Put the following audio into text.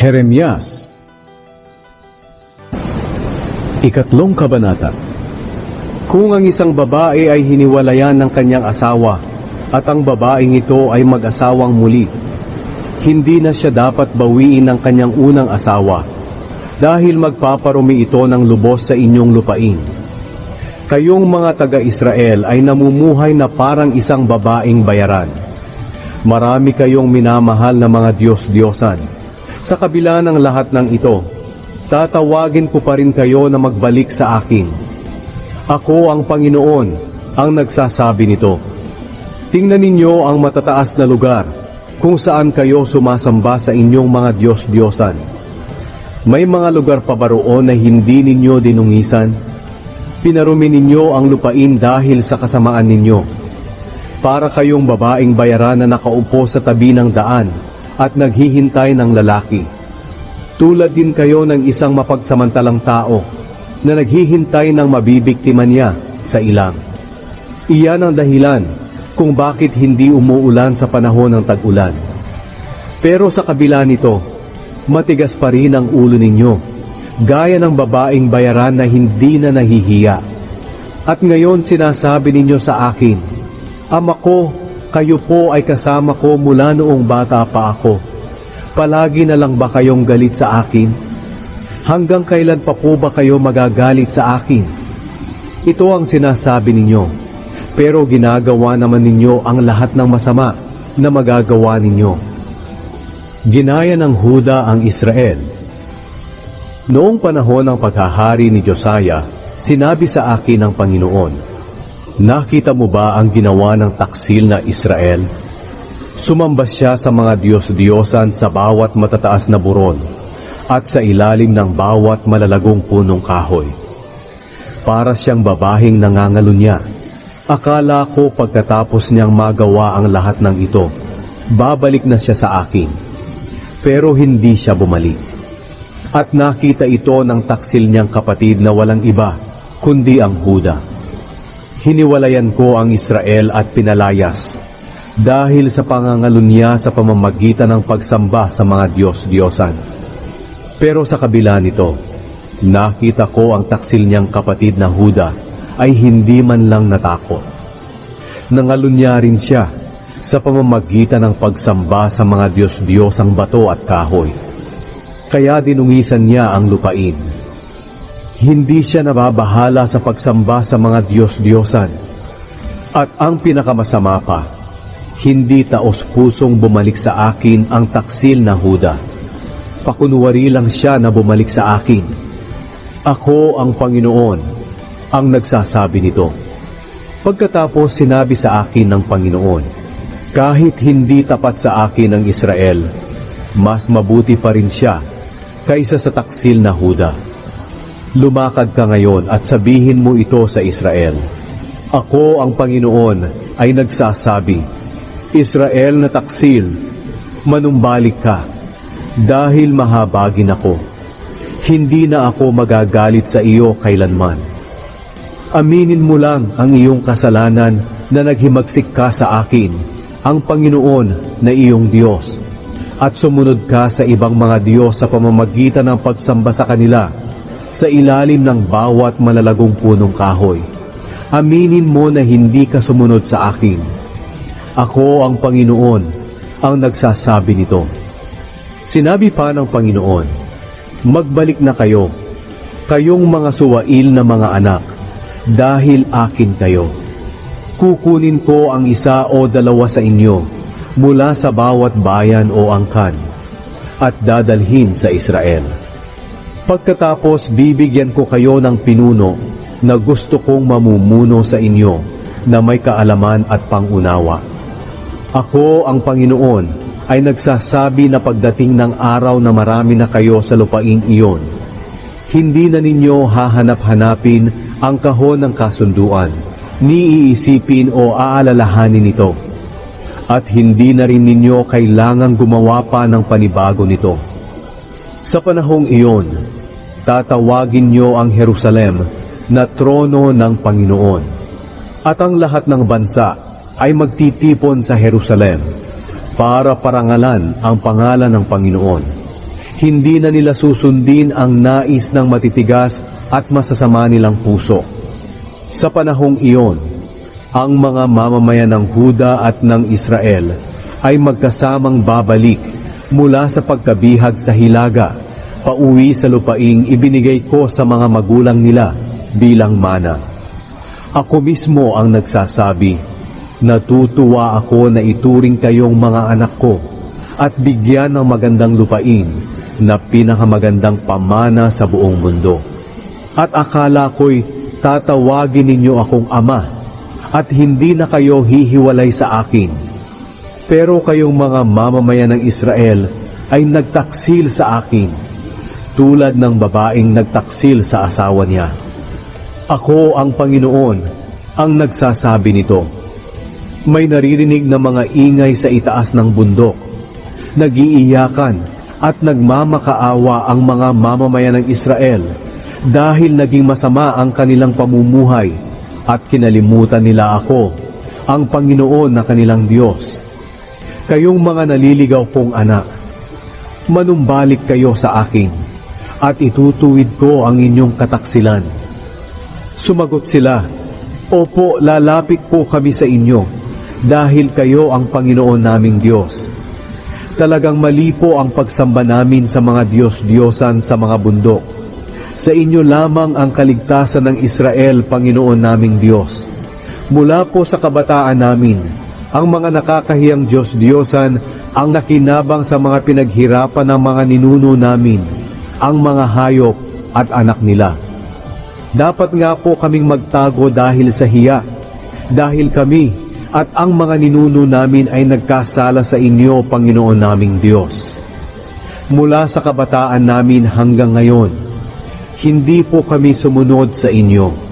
Jeremias Ikatlong Kabanata Kung ang isang babae ay hiniwalayan ng kanyang asawa at ang babaeng ito ay mag-asawang muli, hindi na siya dapat bawiin ng kanyang unang asawa dahil magpaparumi ito ng lubos sa inyong lupain. Kayong mga taga-Israel ay namumuhay na parang isang babaeng bayaran. Marami kayong minamahal na mga Diyos-Diyosan. Sa kabila ng lahat ng ito, tatawagin ko pa rin kayo na magbalik sa akin. Ako ang Panginoon, ang nagsasabi nito. Tingnan ninyo ang matataas na lugar kung saan kayo sumasamba sa inyong mga Diyos-Diyosan. May mga lugar pa ba na hindi ninyo dinungisan? Pinarumi ninyo ang lupain dahil sa kasamaan ninyo. Para kayong babaeng bayaran na nakaupo sa tabi ng daan at naghihintay ng lalaki. Tulad din kayo ng isang mapagsamantalang tao na naghihintay ng mabibiktima niya sa ilang. Iyan ang dahilan kung bakit hindi umuulan sa panahon ng tag-ulan. Pero sa kabila nito, matigas pa rin ang ulo ninyo gaya ng babaeng bayaran na hindi na nahihiya. At ngayon sinasabi ninyo sa akin, Ama ko, kayo po ay kasama ko mula noong bata pa ako. Palagi na lang ba kayong galit sa akin? Hanggang kailan pa po ba kayo magagalit sa akin? Ito ang sinasabi ninyo, pero ginagawa naman ninyo ang lahat ng masama na magagawa ninyo. Ginaya ng Huda ang Israel Noong panahon ng paghahari ni Josiah, sinabi sa akin ng Panginoon, Nakita mo ba ang ginawa ng taksil na Israel? Sumamba siya sa mga Diyos-Diyosan sa bawat matataas na buron at sa ilalim ng bawat malalagong punong kahoy. Para siyang babahing nangangalunya. Akala ko pagkatapos niyang magawa ang lahat ng ito, babalik na siya sa akin. Pero hindi siya bumalik. At nakita ito ng taksil niyang kapatid na walang iba, kundi ang Huda. Hiniwalayan ko ang Israel at pinalayas, dahil sa pangangalunya sa pamamagitan ng pagsamba sa mga Diyos-Diyosan. Pero sa kabila nito, nakita ko ang taksil niyang kapatid na Huda ay hindi man lang natakot. Nangalunya rin siya sa pamamagitan ng pagsamba sa mga Diyos-Diyosang bato at kahoy kaya dinungisan niya ang lupain. Hindi siya nababahala sa pagsamba sa mga Diyos-Diyosan. At ang pinakamasama pa, hindi taos-pusong bumalik sa akin ang taksil na Huda. Pakunwari lang siya na bumalik sa akin. Ako ang Panginoon, ang nagsasabi nito. Pagkatapos sinabi sa akin ng Panginoon, kahit hindi tapat sa akin ang Israel, mas mabuti pa rin siya kaysa sa taksil na Huda. Lumakad ka ngayon at sabihin mo ito sa Israel. Ako ang Panginoon ay nagsasabi, Israel na taksil, manumbalik ka, dahil mahabagin ako. Hindi na ako magagalit sa iyo kailanman. Aminin mo lang ang iyong kasalanan na naghimagsik ka sa akin, ang Panginoon na iyong Diyos at sumunod ka sa ibang mga Diyos sa pamamagitan ng pagsamba sa kanila sa ilalim ng bawat malalagong punong kahoy. Aminin mo na hindi ka sumunod sa akin. Ako ang Panginoon, ang nagsasabi nito. Sinabi pa ng Panginoon, Magbalik na kayo, kayong mga suwail na mga anak, dahil akin kayo. Kukunin ko ang isa o dalawa sa inyo, mula sa bawat bayan o angkan at dadalhin sa Israel. Pagkatapos bibigyan ko kayo ng pinuno na gusto kong mamumuno sa inyo na may kaalaman at pangunawa. Ako ang Panginoon ay nagsasabi na pagdating ng araw na marami na kayo sa lupaing iyon, hindi na ninyo hahanap-hanapin ang kahon ng kasunduan, ni iisipin o aalalahanin ito at hindi na rin ninyo kailangang gumawa pa ng panibago nito. Sa panahong iyon, tatawagin nyo ang Jerusalem na trono ng Panginoon, at ang lahat ng bansa ay magtitipon sa Jerusalem para parangalan ang pangalan ng Panginoon. Hindi na nila susundin ang nais ng matitigas at masasama nilang puso. Sa panahong iyon, ang mga mamamayan ng Huda at ng Israel ay magkasamang babalik mula sa pagkabihag sa hilaga, pauwi sa lupaing ibinigay ko sa mga magulang nila bilang mana. Ako mismo ang nagsasabi, natutuwa ako na ituring kayong mga anak ko at bigyan ng magandang lupain na pinakamagandang pamana sa buong mundo. At akala ko'y tatawagin ninyo akong ama at hindi na kayo hihiwalay sa akin. Pero kayong mga mamamayan ng Israel ay nagtaksil sa akin, tulad ng babaeng nagtaksil sa asawa niya. Ako ang Panginoon ang nagsasabi nito. May naririnig na mga ingay sa itaas ng bundok. Nagiiyakan at nagmamakaawa ang mga mamamayan ng Israel dahil naging masama ang kanilang pamumuhay at kinalimutan nila ako, ang Panginoon na kanilang Diyos. Kayong mga naliligaw kong anak, manumbalik kayo sa akin at itutuwid ko ang inyong kataksilan. Sumagot sila, Opo, lalapit po kami sa inyo dahil kayo ang Panginoon naming Diyos. Talagang mali po ang pagsamba namin sa mga Diyos-Diyosan sa mga bundok. Sa inyo lamang ang kaligtasan ng Israel, Panginoon naming Diyos. Mula po sa kabataan namin, ang mga nakakahiyang Diyos-Diyosan ang nakinabang sa mga pinaghirapan ng mga ninuno namin, ang mga hayop at anak nila. Dapat nga po kaming magtago dahil sa hiya, dahil kami at ang mga ninuno namin ay nagkasala sa inyo, Panginoon naming Diyos. Mula sa kabataan namin hanggang ngayon, hindi po kami sumunod sa inyo.